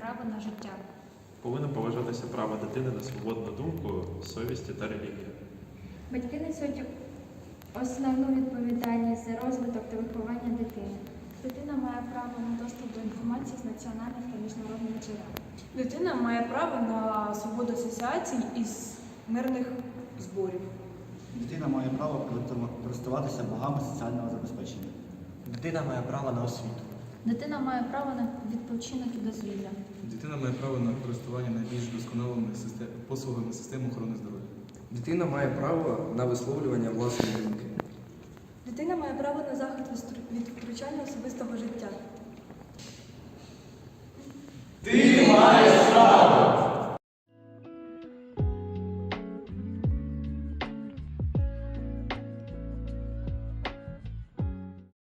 право на життя. Повинно поважатися право дитини на свободну думку, совісті та релігію. Батьки несуть основну відповідальність за розвиток та виховання дитини. Дитина має право на доступ до інформації з національних та міжнародних джерел. Дитина має право на свободу асоціацій із мирних зборів. Дитина має право користуватися благами соціального забезпечення. Дитина має право на освіту. Дитина має право на відпочинок і дозвілля. Дитина має право на користування найбільш досконалими систем- послугами системи охорони здоров'я. Дитина має право на висловлювання власної думки. Дитина має право на захист від стру- від втручання особистого життя.